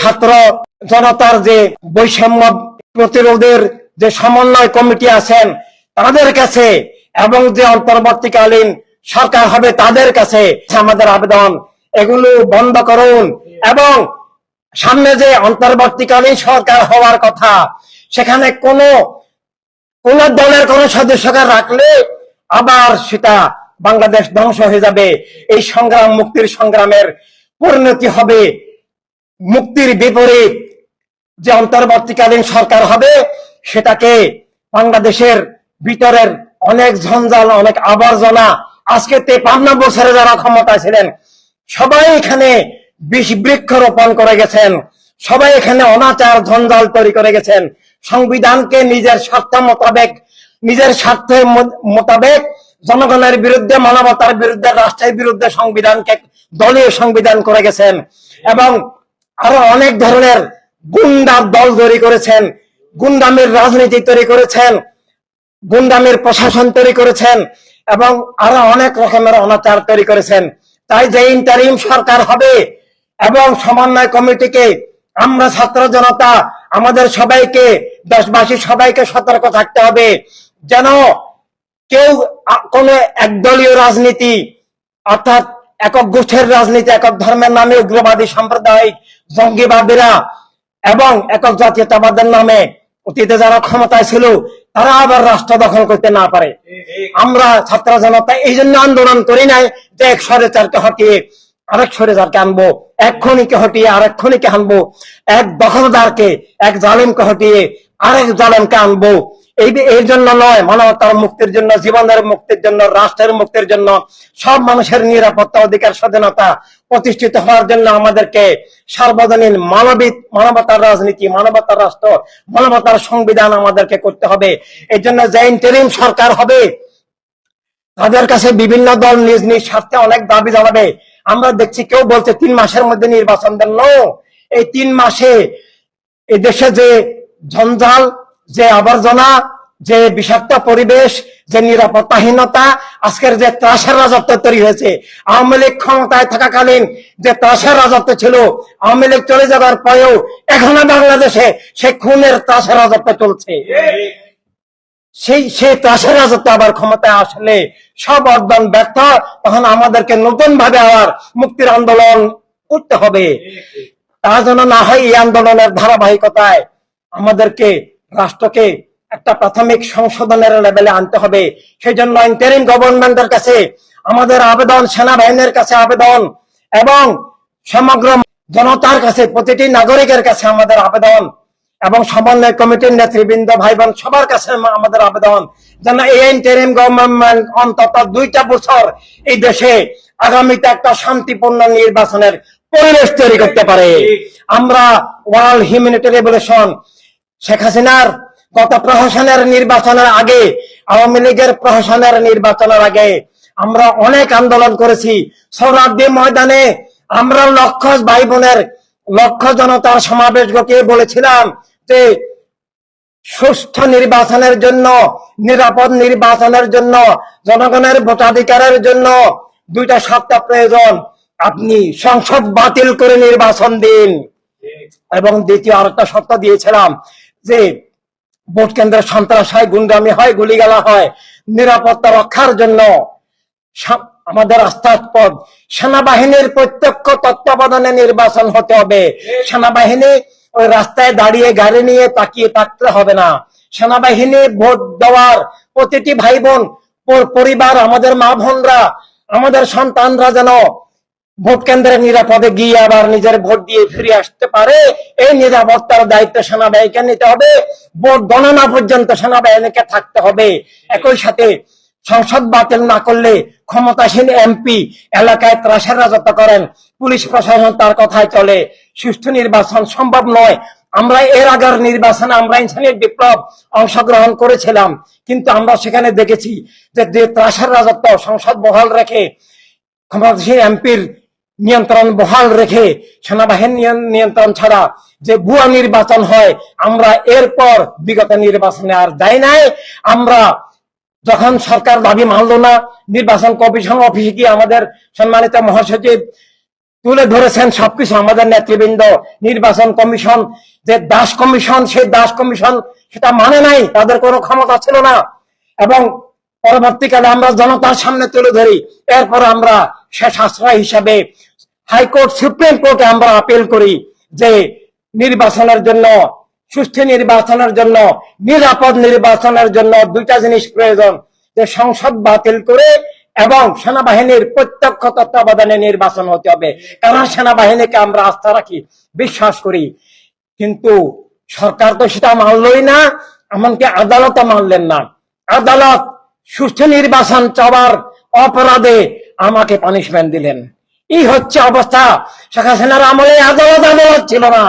ছাত্র জনতার যে বৈষম্য প্রতিরোধের যে সমন্বয় কমিটি আছেন, তাদের কাছে এবং যে অন্তর্বর্তীকালীন সরকার হবে, তাদের কাছে আমাদের আবেদন। এগুলো বন্ধ করুন এবং সামনে যে অন্তর্বর্তীকালীন সরকার হওয়ার কথা, সেখানে কোনো, কোন দলের কোন সদস্যকে রাখলে আবার সেটা বাংলাদেশ ধ্বংস হয়ে যাবে। এই সংগ্রাম, মুক্তির সংগ্রামের পরিণতি হবে। মুক্তির বিপরীত যে অন্তর্বর্তীকালীন সরকার হবে, সেটাকে বাংলাদেশের ভিতরের অনেক ঝঞ্ঝাল, অনেক আবর্জনা, আজকে তেপান্ন বছরে যারা ক্ষমতায় ছিলেন, সবাই এখানে বিষ বৃক্ষ রোপণ করে গেছেন, সবাই এখানে অনাচার, ঝঞ্ঝাল তৈরি করে গেছেন। সংবিধানকে নিজের স্বার্থ মোতাবেক, নিজের স্বার্থের মোতাবেক জনগণের বিরুদ্ধে, মানবতার বিরুদ্ধে, রাষ্ট্রের বিরুদ্ধে সংবিধানকে দলীয় সংবিধান করে গেছেন। এবং আরও অনেক ধরনের গুন্ডার দল তৈরি করেছেন, গুন্ডামের রাজনীতি তৈরি করেছেন, গুন্ডামের প্রশাসন তৈরি করেছেন, এবং আরও অনেক রকমের অনাচার তৈরি করেছেন। তাই যে ইন্টারিম সরকার হবে এবং সমন্বয় কমিটিকে, আমরা ছাত্র জনতা, আমাদের সবাইকে, দেশবাসী সবাইকে সতর্ক থাকতে হবে। যেন কেউ কোনো একদলীয় রাজনীতি, অর্থাৎ একক গোষ্ঠীর রাজনীতি, একক ধর্মের নামে উগ্রবাদী সাম্প্রদায়িক জঙ্গিবাদীরা এবং একক জাতীয়তাবাদের নামে অতীতে যারা ক্ষমতায় ছিল, তারা আবার রাষ্ট্র দখল করতে না পারে। আমরা ছাত্র জনতা এই জন্য আন্দোলন করি নাই যে এক স্বরেচারকে হটিয়ে আরেক স্বরেচারকে আনব, এক খনিকে হটিয়ে আরেক খনিকে আনব, এক দখলদারকে, এক জালিমকে হটিয়ে আরেক জালেমকে আনব। এই এই জন্য নয়, মানবতার মুক্তির জন্য, জীবনের মুক্তির জন্য, রাষ্ট্রের মুক্তির জন্য সব মানুষের নিরাপত্তা অধিকার স্বাধীনতা প্রতিষ্ঠিত হওয়ার জন্য আমাদেরকে সার্বজনীন মানবিক মানবতার রাজনীতি, মানবতার রাষ্ট্র, মানবতার সংবিধান আমাদেরকে করতে হবে। এই জন্য যে ইন্টারিম সরকার হবে, তাদের কাছে বিভিন্ন দল নিজ নিজ স্বার্থে অনেক দাবি জানাবে। আমরা দেখছি কেউ বলছে তিন মাসের মধ্যে নির্বাচন দেন। এই তিন মাসে এই দেশে যে ঝঞ্ঝাল যে আবর্জনা যে বিষাক্ত পরিবেশ, যে নিরাপত্তাহীনতা, আজকের যে ত্রাসের রাজত্ব তৈরি হয়েছে, আওয়ামী লীগ ক্ষমতায় থাকাকালীন যে ত্রাসের রাজত্ব ছিল, আওয়ামী লীগ চলে যাবার পরেও এখনও বাংলাদেশে সে খুনের ত্রাসের রাজত্ব চলছে। সেই সেই ত্রাসের রাজত্ব আবার ক্ষমতায় আসলে সব অর্জন ব্যর্থ, তখন আমাদেরকে নতুন ভাবে আবার মুক্তির আন্দোলন করতে হবে। তা যেন না হয় এই আন্দোলনের ধারাবাহিকতায় আমাদেরকে, রাষ্ট্রকে একটা প্রাথমিক সংশোধনের লেভেলে আনতে হবে। সেই জন্য ইন্টারিম গভর্নমেন্টের কাছে, আমাদের আবেদন, সেনাবাহিনীর কাছে আবেদন এবং সমগ্র জনতার কাছে, প্রতিটি নাগরিকের কাছে আমাদের আবেদন এবং সমন্বয় কমিটির নেতৃবৃন্দ ভাই বোন সবার কাছে আমাদের আবেদন। যেন এই ইন্টারিম গভর্নমেন্ট অন্তত দুইটা বছর এই দেশে আগামীতে একটা শান্তিপূর্ণ নির্বাচনের পরিবেশ তৈরি করতে পারে। আমরা ওয়ার্ল্ড হিউম্যানিটি রেভলিউশন শেখ হাসিনার গত প্রহসনের নির্বাচনের আগে, আওয়ামী লীগের প্রহসনের নির্বাচনের আগে আমরা অনেক আন্দোলন করেছি। সৌরাব্দী ময়দানে আমরা লক্ষ ভাই বোনের লক্ষ জনতার সমাবেশ বলেছিলাম যে, সুষ্ঠু নির্বাচনের জন্য, নিরাপদ নির্বাচনের জন্য, জনগণের ভোটাধিকারের জন্য দুইটা সপ্তাহ প্রয়োজন। আপনি সংসদ বাতিল করে নির্বাচন দিন। এবং দ্বিতীয় আরেকটা শর্ত দিয়েছিলাম যে ভোট কেন্দ্রে সন্ত্রাস হয়, গুন্ডামি হয়, গুলিগালা হয়, নিরাপত্তা রক্ষার জন্য আমাদের আস্থাস্পদ সেনাবাহিনীর প্রত্যক্ষ তত্ত্বাবধানে নির্বাচন হতে হবে। সেনাবাহিনী ওই রাস্তায় দাঁড়িয়ে গাড়ি নিয়ে তাকিয়ে থাকতে হবে না। সেনাবাহিনী ভোট দেওয়ার প্রতিটি ভাই বোন পরিবার, আমাদের মা বোনরা, আমাদের সন্তানরা যেন ভোট কেন্দ্রে নিরাপদে গিয়ে আবার নিজের ভোট দিয়ে ফিরে আসতে পারে। এই নিরাপত্তার দায়িত্ব সেনাবাহিনীকে নিতে হবে। ভোট গণনা পর্যন্ত সেনাবাহিনীকে থাকতে হবে। একই সাথে সংসদ বাতিল না করলে ক্ষমতাসীন এমপি এলাকায় ত্রাসের রাজত্ব করেন। পুলিশ প্রশাসন তার কথায় চলে, সুষ্ঠু নির্বাচন সম্ভব নয়। আমরা এর আগের নির্বাচনে আমরা ইনসানিয়ত বিপ্লব অংশগ্রহণ করেছিলাম। কিন্তু আমরা সেখানে দেখেছি যে ত্রাসের রাজত্ব সংসদ বহাল রেখে ক্ষমতাসীন এমপির নিয়ন্ত্রণ বহাল রেখে সেনাবাহিনী নিয়ন্ত্রণ ছাড়া যে ভুয়া নির্বাচন হয়, আমরা এরপর বিগত নির্বাচনে আর যাই নাই। আমরা যখন সরকার দাবি মানলো না, নির্বাচন কমিশন অফিসে গিয়ে আমাদের সম্মানিত মহাসচিব তুলে ধরেছেন, সবকিছু আমাদের নেতৃবৃন্দ, নির্বাচন কমিশন, যে দাস কমিশন, সেই দাস কমিশন সেটা মানে নাই, তাদের কোনো ক্ষমতা ছিল না। এবং পরবর্তীকালে আমরা জনতার সামনে তুলে ধরি, এরপর আমরা শেষ আশ্রয় হিসাবে হাইকোর্ট, সুপ্রিম কোর্টে আমরা আপিল করি যে নির্বাচনের জন্য, সুষ্ঠু নির্বাচনের জন্য, নিরাপদ নির্বাচনের জন্য দুইটা জিনিস প্রয়োজন, যে সংসদ বাতিল করে এবং সেনাবাহিনীর প্রত্যক্ষ তত্ত্বাবধানে নির্বাচন হতে হবে। কারণ সেনাবাহিনীকে আমরা আস্থা রাখি, বিশ্বাস করি। কিন্তু সরকার তো সেটা মানলই না, এমনকি আদালতও মানলেন না। আদালত সুষ্ঠু নির্বাচন চাওয়ার অপরাধে আমাকে পানিশমেন্ট দিলেন। এই হচ্ছে অবস্থা। শেখ হাসিনার আমলে আদালত আদালত ছিল না।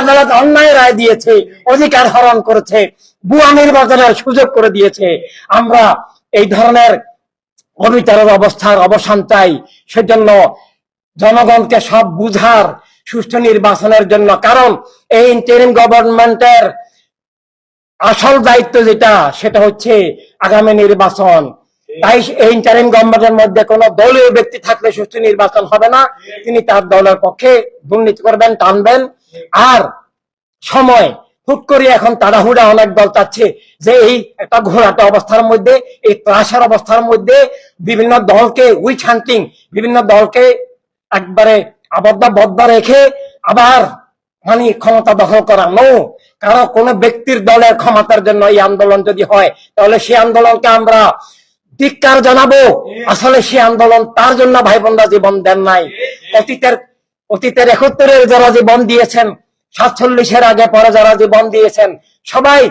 আদালত অন্যায় রায় দিয়েছে, অধিকার হরণ করেছে বুয়া নির্বাচনের সুযোগ করে দিয়েছে। আমরা এই ধরনের অবিচারের অবস্থার অবসান চাই। সেজন্য জনগণকে সব বুঝার, সুষ্ঠু নির্বাচনের জন্য। কারণ এই ইন্টারিম গভর্নমেন্টের আসল দায়িত্ব যেটা, সেটা হচ্ছে আগামী নির্বাচন। তাই এই ইন্টারিম গভর্নমেন্টের মধ্যে কোন দলীয় ব্যক্তি থাকলে সুষ্ঠু নির্বাচন হবে না। তিনি তার দলের পক্ষে দুর্নীতি করবেন, টানবেন। আর সময়, হুট করে এখন তাড়াহুড়া অনেক দল চাচ্ছে যে এই একটা ঘোরাটা অবস্থার মধ্যে, এই ত্রাসের অবস্থার মধ্যে বিভিন্ন দলকে উইচ হান্টিং বিভিন্ন দলকে একবারে আবদ্ধ বদ্ধ রেখে আবার মানে ক্ষমতা দখল করা। নো কারও কোনো ব্যক্তির দলের ক্ষমতার জন্য এই আন্দোলন যদি হয়, তাহলে সেই আন্দোলনকে আমরা ধিক্কার জানাব। আসলে সেই আন্দোলন তার জন্য ভাই বোনরা জীবন দেন নাই। অতীতের অতীতের একাত্তরের যারা জীবন দিয়েছেন সাতচল্লিশের আগে পরে যারা জীবন দিয়েছেন সবাই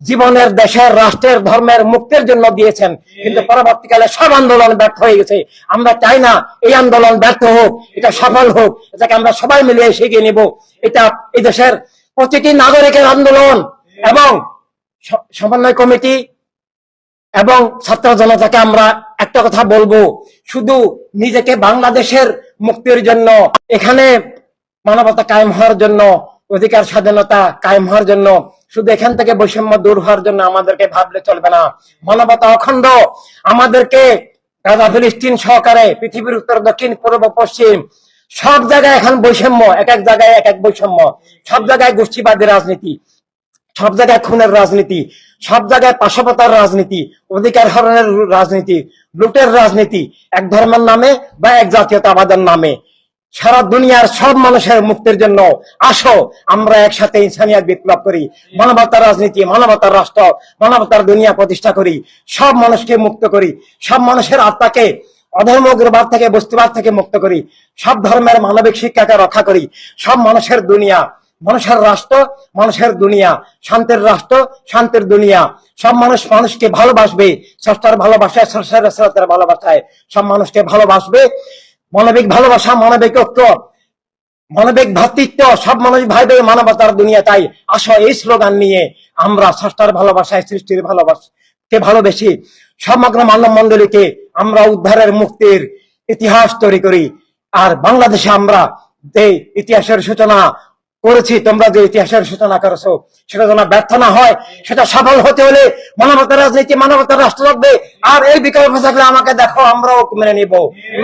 জীবনের দেশের রাষ্ট্রের ধর্মের মুক্তির জন্য দিয়েছেন। কিন্তু পরবর্তীকালে সব আন্দোলন ব্যর্থ হয়ে গেছে। আমরা চাই না এই আন্দোলন ব্যর্থ হোক এটা সফল হোক এটাকে আমরা সবাই মিলে এগিয়ে নিব। এটা এই দেশের প্রতিটি নাগরিকের আন্দোলন এবং সমন্বয় কমিটি এবং ছাত্র জনতাকে আমরা একটা কথা বলব, শুধু নিজেকে বাংলাদেশের মুক্তির জন্য, এখানে মানবতা কায়েম হওয়ার জন্য, অধিকার স্বাধীনতা কায়েম হওয়ার জন্য, শুধু এখান থেকে বৈষম্য দূর হওয়ার জন্য আমাদেরকে ভাবলে চলবে না। মানবতা অখণ্ড, আমাদেরকে গাজা ফিলিস্তিন সহকারে পৃথিবীর উত্তর, দক্ষিণ, পূর্ব, পশ্চিম, সব জায়গায় এখন বৈষম্য, এক এক জায়গায় এক এক বৈষম্য, সব জায়গায় গোষ্ঠীবাদী রাজনীতি। সব জায়গায় খুনের রাজনীতি, সব জায়গায় পাশবতার রাজনীতি, অধিকার হরণের রাজনীতি, লুটের রাজনীতি, এক ধর্মের নামে বা এক জাতীয়তাবাদের নামে। সারা দুনিয়ার সব মানুষের মুক্তির জন্য আসো, আমরা একসাথে ইনসানিয়াত বিপ্লব করি, মানবতার রাজনীতি, মানবতার রাষ্ট্র, মানবতার দুনিয়া প্রতিষ্ঠা করি, সব মানুষকে মুক্ত করি, সব মানুষের আত্মাকে অধর্ম উগ্রবাদ থেকে বস্তুবাদ থেকে মুক্ত করি, সব ধর্মের মানবিক শিক্ষাকে রক্ষা করি, সব মানুষের দুনিয়া মানুষের রাষ্ট্র, মানুষের দুনিয়া। শান্তির রাষ্ট্র, শান্তির দুনিয়া। সব মানুষ মানুষকে ভালোবাসবে। স্রষ্টার ভালোবাসায় স্রষ্টার ভালোবাসায় সব মানুষকে ভালোবাসবে। মানবিক ভালোবাসা, মানবিক ঐক্য, মানবিক ভ্রাতৃত্ব সব মানুষ ভাইবে মানবতার দুনিয়া তাই। আসো এই স্লোগান নিয়ে আমরা স্রষ্টার ভালোবাসায়, সৃষ্টির ভালোবাসাকে ভালোবেসি। সমগ্র মানব মন্ডলীকে আমরা উদ্ধারের মুক্তির ইতিহাস তৈরি করি। আর বাংলাদেশে আমরা ইতিহাসের সূচনা করেছি, তোমরা যে ইতিহাসের সূচনা করেছ, সেটা যেন ব্যর্থ না হয়, সেটা সফল হতে হলে মানবতার রাজনীতি, মানবতার রাষ্ট্র লাগবে। আর এই বিকল্প থাকলে আমাকে দেখো, আমরাও মেনে নিব।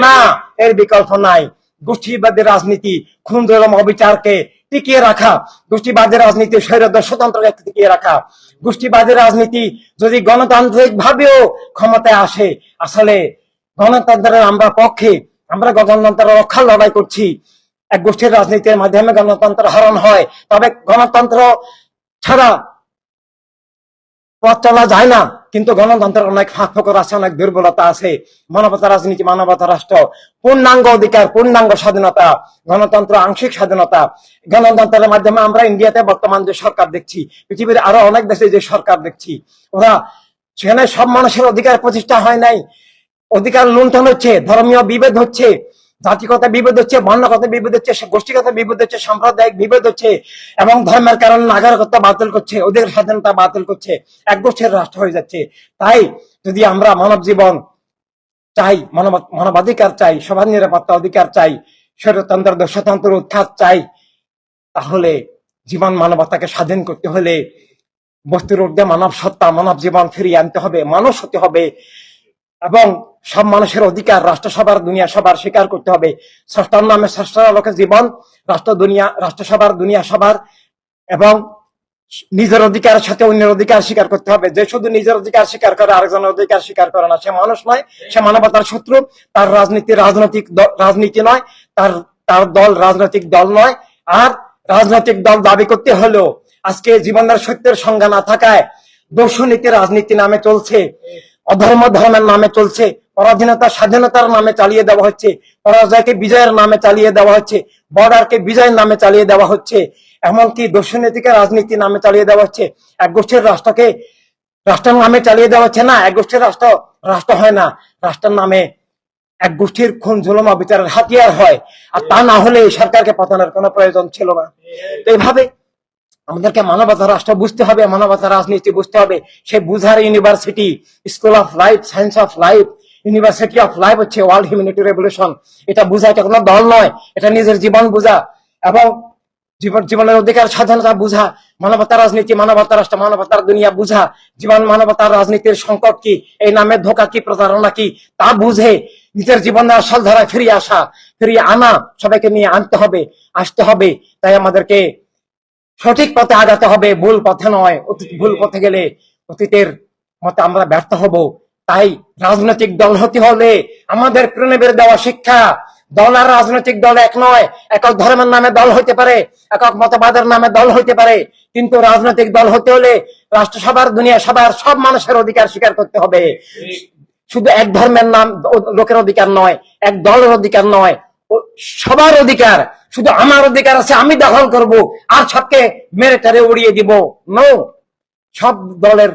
না, এর বিকল্প নাই। গোষ্ঠীবাদী রাজনীতি, খুন, জলম, অবিচারকে টিকিয়ে রাখা। গোষ্ঠীবাদী রাজনীতি স্বৈরদ স্বতন্ত্রকে টিকিয়ে রাখা। গোষ্ঠীবাদী রাজনীতি যদি গণতান্ত্রিক ভাবেও ক্ষমতায় আসে, আসলে গণতন্ত্রের আমরা পক্ষে, আমরা গণতন্ত্রের রক্ষার লড়াই করছি। এক গোষ্ঠীর রাজনীতির মাধ্যমে গণতন্ত্র হরণ হয়। তবে গণতন্ত্র ছাড়া পথ চলা যায় না, কিন্তু গণতন্ত্রের অনেক ফাঁক ফকর আছে, অনেক দুর্বলতা আছে। মানবতা রাজনীতি, মানবতা রাষ্ট্র, পূর্ণাঙ্গ অধিকার, পূর্ণাঙ্গ স্বাধীনতা, গণতন্ত্র আংশিক স্বাধীনতা। গণতন্ত্রের মাধ্যমে আমরা ইন্ডিয়াতে বর্তমান যে সরকার দেখছি, পৃথিবীর আরও অনেক দেশে যে সরকার দেখছি, ওরা সেখানে সব মানুষের অধিকার প্রতিষ্ঠা হয় নাই। অধিকার লুণ্ঠন হচ্ছে, ধর্মীয় বিভেদ হচ্ছে। জাতিগত বিভেদ হচ্ছে, বর্ণগত বিভেদ হচ্ছে, গোষ্ঠীগত বিভেদ হচ্ছে, সাম্প্রদায়িক বিভেদ হচ্ছে এবং ধর্মের কারণে নাগরিকত্ব বাতিল করছে, অধিকার স্বাধীনতা বাতিল করছে, এক গোষ্ঠীর রাষ্ট্র হয়ে যাচ্ছে। তাই যদি আমরা মানব জীবন চাই, মানব, মানবাধিকার চাই সবার নিরাপত্তা অধিকার চাই, স্বৈরতন্ত্র দস্যতন্ত্র উৎখাত চাই, তাহলে জীবন মানবতাকে স্বাধীন করতে হলে বস্তুর ঊর্ধ্বে মানব সত্তা, মানব জীবন ফিরিয়ে আনতে হবে, মানুষ হতে হবে এবং সব মানুষের অধিকার রাষ্ট্রসভার দুনিয়া সবার স্বীকার করতে হবে। ষষ্ঠার নামে ষষ্ঠার আলোকে জীবন, রাষ্ট্র, দুনিয়া রাষ্ট্রসভার দুনিয়া সবার, এবং নিজের অধিকারের সাথে অন্যের অধিকার স্বীকার করতে হবে। যে শুধু নিজের অধিকার স্বীকার করে, আরেকজনের অধিকার স্বীকার করে না। সে মানুষ নয়, সে মানবতার শত্রু। তার রাজনীতি রাজনৈতিক রাজনীতি নয়, তার তার দল রাজনৈতিক দল নয়। আর রাজনৈতিক দল দাবি করতে হলেও আজকে জীবনের সত্যের সংজ্ঞা না থাকায় দর্শনীতি রাজনীতি নামে চলছে, অধর্ম ধর্মের নামে চলছে। পরাধীনতা স্বাধীনতার নামে চালিয়ে দেওয়া হচ্ছে, পরাজয়কে বিজয়ের নামে চালিয়ে দেওয়া হচ্ছে, বর্ডারকে বিজয়ের নামে চালিয়ে দেওয়া হচ্ছে, এমনকি দর্শনীতিকে রাজনীতি নামে চালিয়ে দেওয়া হচ্ছে। এক গোষ্ঠীর রাষ্ট্রকে রাষ্ট্রের নামে চালিয়ে দেওয়া হচ্ছে না, এক গোষ্ঠীর রাষ্ট্র রাষ্ট্র হয় না। রাষ্ট্রের নামে এক গোষ্ঠীর খুন, জুলমা বিচারের হাতিয়ার হয়। আর তা না হলে সরকারকে পতনের কোনো প্রয়োজন ছিল না। তো এইভাবে আমাদেরকে মানবতা রাষ্ট্র বুঝতে হবে, মানবতা রাজনীতি বুঝতে হবে। সে বুঝার university, school of life, science of life university of life হচ্ছে ওয়ার্ল্ড হিউম্যানিটি রেভলিউশন এটা বুঝা এটা কোনো দল নয়, এটা নিজের জীবন বুঝা। এবং জীবন, জীবনের অধিকার স্বাধীনতা বুঝা। মানবতার রাজনীতি মানবতার রাষ্ট্র, মানবতার দুনিয়া বুঝা। জীবন মানবতার রাজনীতির সংকট কি? এই নামে ধোকা কি, প্রতারণা কি? তা বুঝে নিজের জীবনের আসল ধারায় ফিরিয়ে আসা, ফিরিয়ে আনা সবাইকে নিয়ে আনতে হবে, আসতে হবে। তাই আমাদেরকে সঠিক পথে আগাতে হবে, ভুল পথে নয় ভুল পথে গেলে অতীতের মতে আমরা ব্যর্থ হব। তাই রাজনৈতিক দল হতে হলে আমাদের প্রণবের দেওয়া শিক্ষা, দল আর রাজনৈতিক দল এক নয়, একক ধর্মের নামে দল হইতে পারে, একক মতবাদের নামে দল হইতে পারে। কিন্তু রাজনৈতিক দল হতে হলে রাষ্ট্রসভার, দুনিয়া সবার সব মানুষের অধিকার স্বীকার করতে হবে। শুধু এক ধর্মের নাম লোকের অধিকার নয়, এক দলের অধিকার নয় সবার অধিকার। শুধু আমার অধিকার আছে, আমি দখল করব, আর সবকে মেরে টেরে উড়িয়ে দিব। নো, সব দলের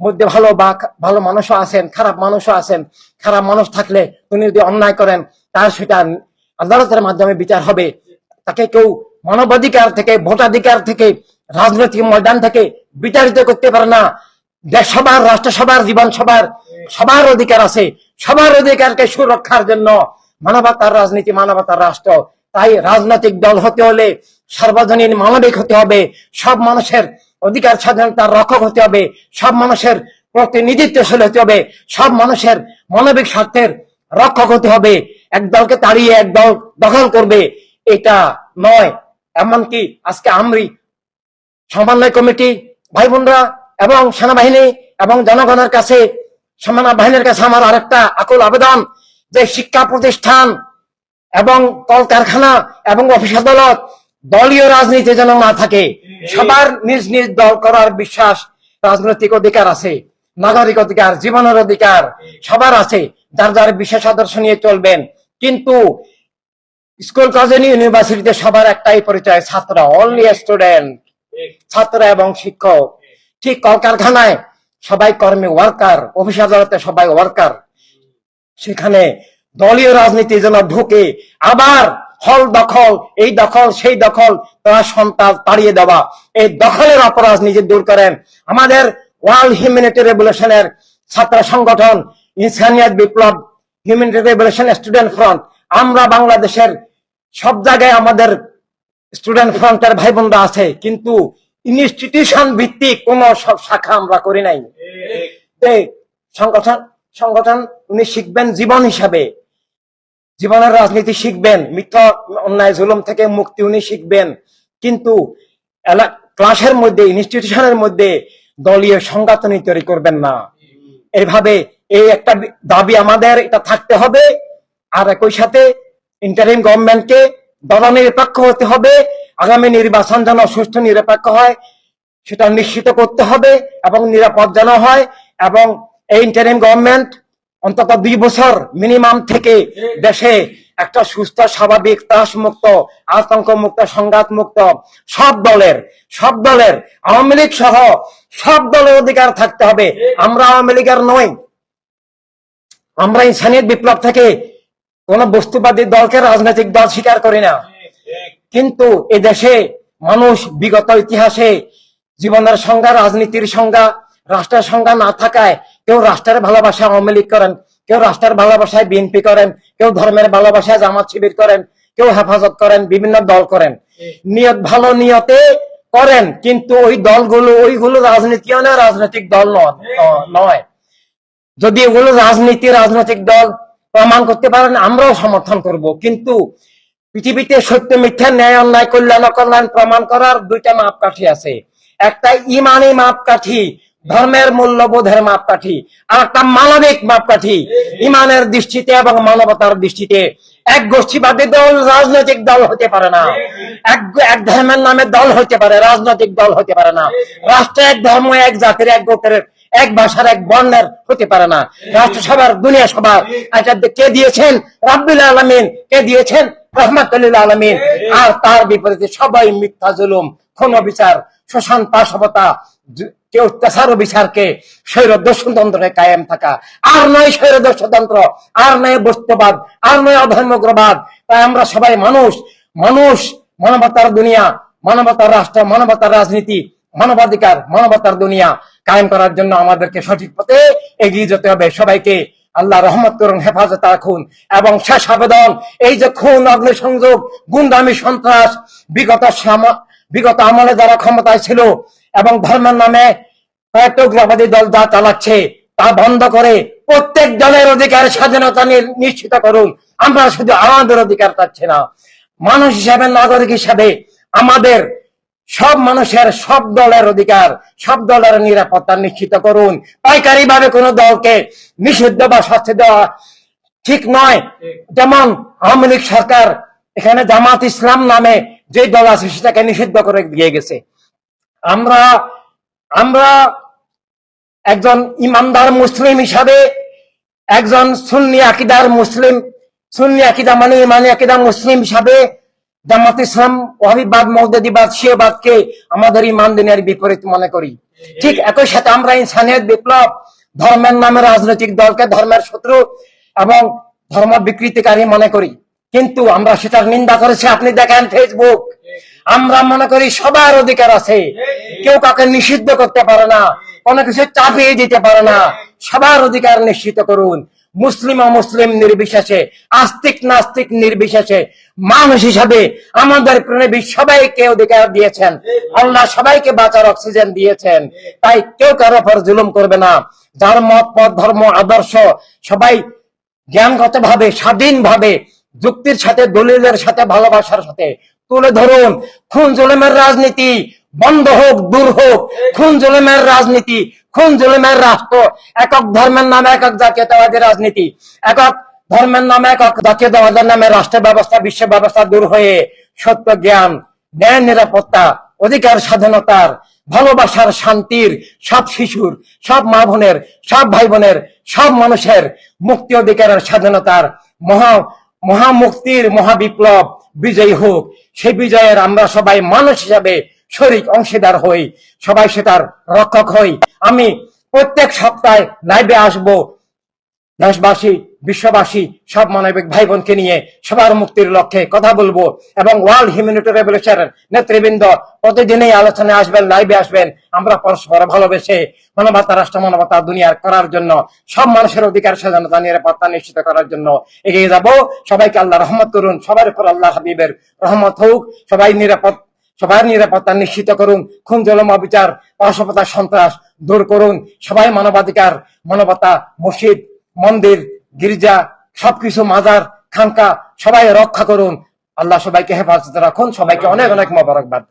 মধ্যে ভালো বা ভালো মানুষও আছেন, খারাপ মানুষও আছেন, খারাপ মানুষ থাকলে উনি যদি অন্যায় করেন, তার সেটা আদালতের মাধ্যমে বিচার হবে। তাকে কেউ মানবাধিকার থেকে, ভোটাধিকার থেকে, রাজনৈতিক ময়দান থেকে বিচারিত করতে পারে না। দেশ সবার, রাষ্ট্র সবার, জীবন সবার সবার অধিকার আছে। সবার অধিকারকে সুরক্ষার জন্য মানবতার রাজনীতি, মানবতার রাষ্ট্র। তাই রাজনৈতিক দল হতে হলে সার্বজনীন মানবিক হতে হবে। সব মানুষের অধিকার স্বাধীনতার রক্ষক হতে হবে, সব মানুষের প্রতিনিধিত্বশীল হতে হবে, সব মানুষের মানবিক স্বার্থের রক্ষক হতে হবে। এক দলকে তাড়িয়ে এক দল দখল করবে, এটা নয়। এমনকি আজকে আমরি সমন্বয় কমিটি ভাই বোনরা এবং সেনাবাহিনী এবং জনগণের কাছে সেনা বাহিনীর কাছে আমার আরেকটা আকুল আবেদন যে শিক্ষা প্রতিষ্ঠান এবং কলকারখানা এবং অফিস আদালত দলীয় রাজনীতি যেন না থাকে, সবার নিজ নিজ দল করার বিশ্বাস, রাজনৈতিক অধিকার আছে, নাগরিক অধিকার, জীবনের অধিকার সবার আছে, যার যার বিশেষ আদর্শ নিয়ে চলবেন। কিন্তু স্কুল, কলেজ, ইউনিভার্সিটিতে সবার একটাই পরিচয়, ছাত্র অনলি স্টুডেন্ট ছাত্র এবং শিক্ষক। ঠিক কলকারখানায় সবাই কর্মী ওয়ার্কার অফিস আদালতে সবাই ওয়ার্কার সেখানে দলীয় রাজনীতি যেন ঢুকে, আবার হল দখল এই দখল সেই দখল তারা সন্তান তাড়িয়ে দেওয়া। এই দখলের অপরাধ নিজে দূর করেন। আমাদের ওয়ার্ল্ড হিউম্যানিটি রেভলিউশনের ছাত্র সংগঠন ইনসানিয়াত বিপ্লব হিউম্যানিটি রেভলিউশন স্টুডেন্ট ফ্রন্ট। আমরা বাংলাদেশের সব জায়গায় আমাদের স্টুডেন্ট ফ্রন্টের ভাই বোনরা আছে কিন্তু ইনস্টিটিউশন ভিত্তিক কোন সব শাখা আমরা করি নাই। এই সংগঠন সংগঠন উনি শিখবেন জীবন হিসাবে। জীবনের রাজনীতি শিখবেন, মিথ্যা অন্যায়, জুলুম থেকে মুক্তি উনি শিখবেন। কিন্তু ক্লাসের মধ্যে ইনস্টিটিউশনের মধ্যে দলীয় সংঘাত উনি তৈরি করবেন না। এইভাবে এই একটা দাবি আমাদের, এটা থাকতে হবে। আর একই সাথে ইন্টারিম গভর্নমেন্টকে দলনিরপেক্ষ হতে হবে। আগামী নির্বাচন যেন সুষ্ঠু, নিরপেক্ষ হয়, সেটা নিশ্চিত করতে হবে এবং নিরাপদ যেন হয় এবং এই ইন্টারিম গভর্নমেন্ট অন্তত দুই বছর মিনিমাম থেকে দেশে একটা সুস্থ, স্বাভাবিক ত্রাস মুক্ত আতঙ্ক মুক্ত সংঘাত মুক্ত সব দলের সব দলের, আওয়ামী লীগ সহ সব দলের অধিকার থাকতে হবে। আমরা আওয়ামী লীগের নই। আমরা ইনসানিয়ত বিপ্লব থেকে কোন বস্তুবাদী দলকে রাজনৈতিক দল স্বীকার করি না। কিন্তু এ দেশে মানুষ বিগত ইতিহাসে জীবনের সংজ্ঞা, রাজনীতির সংজ্ঞা রাষ্ট্রের সংজ্ঞা না থাকায় কেউ রাষ্ট্রের ভালোবাসায় আওয়ামী লীগ করেন কেউ রাষ্ট্রের ভালোবাসায় বিএনপি করেন কেউ ধর্মের ভালোবাসায় জামাত শিবির করেন কেউ হেফাজত করেন বিভিন্ন দল করেন। নিয়ত ভালো নিয়তে করেন কিন্তু ওই দলগুলো ওইগুলো রাজনীতিও না রাজনৈতিক দল নয় যদি এগুলো রাজনীতি রাজনৈতিক দল প্রমাণ করতে পারেন আমরাও সমর্থন করব। কিন্তু পৃথিবীতে সত্য মিথ্যা ন্যায় অন্যায় কল্যাণ অকল্যাণ প্রমাণ করার দুইটা মাপকাঠি আছে। একটা ইমানি মাপকাঠি ধর্মের মূল্যবোধের মাপকাঠি আর একটা মানবিক মাপকাঠি ইমানের দৃষ্টিতে এবং মানবতার দৃষ্টিতে এক গোষ্ঠীবাদী দল রাজনৈতিক দল হতে পারে না। এক এক ধর্মের নামে দল হতে পারে, রাজনৈতিক দল হতে পারে না। রাষ্ট্র এক ধর্ম, এক জাতির, এক গোত্রের, এক ভাষার, এক বর্ণের হতে পারে না। রাষ্ট্রসভার দুনিয়া সভা এটা কে দিয়েছেন? রাব্বুল আলমিন। কে দিয়েছেন? রহমাতুল্লিল আলমিন। আর তার বিপরীতে সবাই মিথ্যা জুলুম, খুন বিচার শোষণ, পাশবতা কে অত্যাচার বিচারকে স্বৈর দর্শনতন্ত্রে কায়েম থাকা। আর নয় স্বৈর দর্শনতন্ত্র আর নয় বস্তুবাদ, আর নয় অধর্মগ্রবাদ। তাই আমরা সবাই মানুষ। মানুষ, মানবতার দুনিয়া, মানবতার রাষ্ট্র, মানবতার রাজনীতি, মানবাধিকার, মানবতার দুনিয়া কায়েম করার জন্য আমাদেরকে সঠিক পথে এগিয়ে যেতে হবে। সবাইকে আল্লাহ রহমত করুন, হেফাজত রাখুন এবং শেষ আবেদন, এই যে খুন, অগ্নিসংযোগ, গুন্ডামি, সন্ত্রাস, বিগত বিগত আমলে যারা ক্ষমতায় ছিল এবং ধর্মের নামে কয়েকটা উগ্রবাদী দল যা চালাচ্ছে, তা বন্ধ করে প্রত্যেক দলের অধিকার স্বাধীনতা নিশ্চিত করুন। আমরা শুধু আমাদের অধিকার চাচ্ছি না। মানুষ হিসাবে, নাগরিক হিসাবে আমাদের সব মানুষের সব দলের অধিকার, সব দলের নিরাপত্তা নিশ্চিত করুন। পাইকারি ভাবে কোন দলকে নিষিদ্ধ বা শাস্তি দেওয়া ঠিক নয়। যেমন আওয়ামী সরকার এখানে জামাত ইসলাম নামে যে দল আছে, সেটাকে নিষিদ্ধ করে দিয়ে গেছে। আমরা আমরা একজন ইমানদার মুসলিম হিসাবে, একজন সুন্নি আকিদার মুসলিম, সুন্নি আকিদা মানে ইমানি আকিদা মুসলিম হিসাবে জামাত ইসলাম ওয়াহিবাদ মৌদদিবাদ শিয়বাদকে আমাদের ইমান দিনের বিপরীত মনে করি। ঠিক একই সাথে আমরা ইনসানিয়ত, বিপ্লব, ধর্মের নামে রাজনৈতিক দলকে ধর্মের শত্রু এবং ধর্ম বিকৃতিকারী মনে করি। কিন্তু আমরা সেটার নিন্দা করেছি। আপনি দেখেন ফেসবুক আমরা মনে করি সবার অধিকার আছে। কেউ কাউকে নিষিদ্ধ করতে পারে না, কোনো কিছু চাপিয়ে দিতে পারে না। সবার অধিকার নিশ্চিত করুন। মুসলিম অমুসলিম নির্বিশেষে, আস্তিক নাস্তিক নির্বিশেষে, মানুষ হিসাবে আমাদের প্রণবী সবাইকে অধিকার দিয়েছেন। আল্লাহ সবাইকে বাঁচার অক্সিজেন দিয়েছেন। তাই কেউ কারও পর জুলুম করবে না। যার মত, পথ, ধর্ম, আদর্শ, সবাই জ্ঞানগত ভাবে স্বাধীন ভাবে যুক্তির সাথে, দলিলের সাথে, ভালোবাসার সাথে তুলে ধরুন। খুন, জুলেমের রাজনীতি বন্ধ হোক, দূর হোক। খুন, জুলেমের রাজনীতি, খুন, জুলেমের রাষ্ট্র। একক ধর্মের নামে একক জাতীয়তাবাদী রাজনীতি। একক ধর্মের নামে একক জাতীয়তাবাদের নামে রাষ্ট্র ব্যবস্থা, বিশ্ব ব্যবস্থা দূর হয়ে সত্য জ্ঞান, ন্যায় নিরাপত্তা, অধিকার স্বাধীনতার, ভালোবাসার শান্তির সব শিশুর, সব মা বোনের, সব ভাই বোনের, সব মানুষের মুক্তি অধিকারের স্বাধীনতার মহা, মহামুক্তির মহাবিপ্লব বিজয়ী হোক, সেই বিজয়ের আমরা সবাই মানুষ হিসাবে শরীর অংশীদার হই, সবাই সেটার রক্ষক হই। আমি প্রত্যেক সপ্তাহে লাইভে আসব। দেশবাসী বিশ্ববাসী সব মানবিক ভাই বোনকে নিয়ে সবার মুক্তির লক্ষ্যে কথা বলব এবং ওয়ার্ল্ড হিউম্যানিটি রেভলিউশনের নেতৃবৃন্দ প্রতিদিনই আলোচনায় আসবেন লাইভে আসবেন। আমরা পরস্পর ভালোবেসে মানবতা, রাষ্ট্র, মানবতা দুনিয়ার করার জন্য, সব মানুষের অধিকার, স্বাধীনতা, নিরাপত্তা নিশ্চিত করার জন্য এগিয়ে যাব। সবাইকে আল্লাহ রহমত করুন, সবার উপর আল্লাহ হাবিবের রহমত হোক। সবাই নিরাপদ, সবার নিরাপত্তা নিশ্চিত করুন। খুন, জলম, অবিচার অসভ্যতা সন্ত্রাস দূর করুন। সবাই মানবাধিকার, মানবতা, মসজিদ, মন্দির গির্জা, সবকিছু, মাজার, খানকা সবাই রক্ষা করুন। আল্লাহ সবাইকে হেফাজতে রাখুন। সবাইকে অনেক অনেক মোবারকবাদ।